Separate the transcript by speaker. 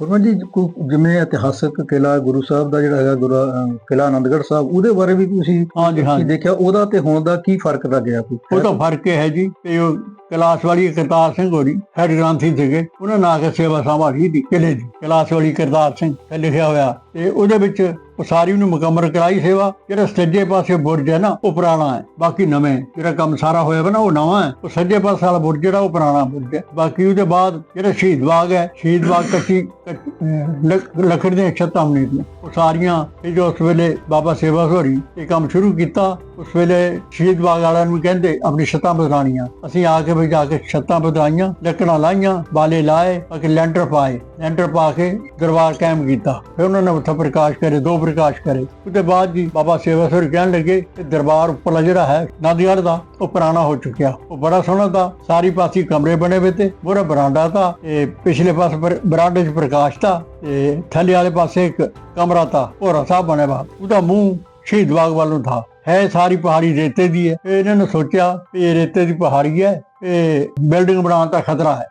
Speaker 1: ਫਰਮਾਨ ਜੀ ਕੋਈ ਜਿਵੇਂ ਇਤਿਹਾਸਕ ਕਿਲਾ ਗੁਰੂ ਸਾਹਿਬ ਦਾ ਜਿਹੜਾ ਹੈਗਾ ਗੁਰੂ ਕਿਲਾ ਆਨੰਦਗੜ੍ਹ ਸਾਹਿਬ ਉਹਦੇ ਬਾਰੇ ਵੀ ਤੁਸੀਂ
Speaker 2: ਹਾਂਜੀ ਹਾਂਜੀ।
Speaker 1: ਦੇਖਿਆ ਉਹਦਾ ਤੇ ਹੁਣ ਦਾ ਕੀ ਫ਼ਰਕ ਲੱਗਿਆ ਕੋਈ
Speaker 2: ਉਹ ਤਾਂ ਫ਼ਰਕ ਹੈ ਜੀ ਤੇ ਉਹ ਕਲਾਸ ਵਾਲੀ ਕਰਤਾਰ ਸਿੰਘ ਹੋਰੀ ਹੈਡ ਗ੍ਰੰਥੀ ਸੀਗੇ ਉਹਨਾਂ ਨੇ ਆ ਕੇ ਸੇਵਾ ਸੰਭਾਲੀ ਦੀ ਕਿਲੇ ਦੀ। ਕਲਾਸ ਵਾਲੀ ਕਰਤਾਰ ਸਿੰਘ ਤੇ ਲਿਖਿਆ ਹੋਇਆ ਤੇ ਉਹਦੇ ਵਿੱਚ ਉਸਾਰੀ ਨੂੰ ਮੁਕੰਮਲ ਕਰਾਈ, ਸੇਵਾ। ਜਿਹੜਾ ਸੱਜੇ ਪਾਸੇ ਬੁਰਜ ਹੈ ਨਾ, ਉਹ ਪੁਰਾਣਾ ਹੈ। ਬਾਕੀ ਨਵੇਂ, ਜਿਹੜਾ ਕੰਮ ਸਾਰਾ ਹੋਇਆ ਵਾ ਨਾ, ਉਹ ਨਵਾਂ ਹੈ। ਉਹ ਸੱਜੇ ਪਾਸੇ ਵਾਲਾ ਬੁਰਜ ਜਿਹੜਾ, ਉਹ ਪੁਰਾਣਾ ਬੁਰਜ ਹੈ। ਬਾਕੀ ਉਹਦੇ ਬਾਅਦ ਜਿਹੜਾ ਸ਼ਹੀਦ ਬਾਗ ਹੈ, ਸ਼ਹੀਦ ਬਾਗ ਕੱਚੀ ਲੱਕੜ ਦੀਆਂ ਛੱਤਾਂ ਬਣੀਆਂ ਸੀ ਉਹ ਸਾਰੀਆਂ ਇਹ ਜੋ ਉਸ ਵੇਲੇ ਬਾਬਾ ਸੇਵਾ ਸੋਰੀ ਇਹ ਕੰਮ ਸ਼ੁਰੂ ਕੀਤਾ, ਉਸ ਵੇਲੇ ਸ਼ਹੀਦ ਬਾਗ ਵਾਲਿਆਂ ਨੂੰ ਕਹਿੰਦੇ, ਆਪਣੀ ਛੱਤਾਂ ਬਦਲਾਣੀਆਂ ਅਸੀਂ ਆ ਕੇ ਵੀ ਜਾ ਕੇ ਛੱਤਾਂ ਬਦਲਾਈਆਂ, ਲੱਕੜਾਂ ਲਾਈਆਂ, ਬਾਲੇ ਲਾਏ ਅਕੇ ਲੈਂਟਰ ਪਾਏ। ਲੈਂਟਰ ਪਾ ਕੇ ਦਰਬਾਰ ਕਾਇਮ ਕੀਤਾ। ਫਿਰ ਉਹਨਾਂ ਨੇ ਉੱਥੇ ਪ੍ਰਕਾਸ਼ ਕਰੇ, ਦੋ ਪ੍ਰਕਾਸ਼ ਕਰੇ। ਉਹਦੇ ਬਾਅਦ ਜੀ ਬਾਬਾ ਸੇਵਾ ਸੁਰ ਕਹਿਣ ਲੱਗੇ ਕਿ ਦਰਬਾਰ ਉੱਪਰਲਾ ਜਿਹੜਾ ਹੈ ਨੰਦਗੜ੍ਹ ਦਾ, ਉਹ ਪੁਰਾਣਾ ਹੋ ਚੁੱਕਿਆ। ਉਹ ਬੜਾ ਸੋਹਣਾ ਤਾਂ, ਸਾਰੀ ਪਾਸੇ ਕਮਰੇ ਬਣੇ ਹੋਏ ਤੇ ਪੂਰਾ ਬਰਾਂਡਾ ਤਾਂ, ਇਹ ਪਿਛਲੇ ਪਾਸੇ ਬਰਾਂਡੇ 'ਚ ਪ੍ਰਕਾਸ਼ ਤਾਂ, ਤੇ ਥੱਲੇ ਵਾਲੇ ਪਾਸੇ ਇੱਕ ਕਮਰਾ ਤਾਂ ਭੋਰਾ ਸਾਹਿਬ ਬਣਿਆ ਵਾ। ਉਹਦਾ ਮੂੰਹ ਸ਼ਹੀਦ ਬਾਗ ਵੱਲ ਨੂੰ ਥਾ। ਹੈ, ਸਾਰੀ ਪਹਾੜੀ ਰੇਤੇ ਦੀ ਹੈ। ਇਹਨਾਂ ਨੇ ਸੋਚਿਆ ਇਹ ਰੇਤੇ ਦੀ ਪਹਾੜੀ ਹੈ, ਇਹ ਬਿਲਡਿੰਗ ਬਣਾਉਣ ਦਾ ਖਤਰਾ ਹੈ।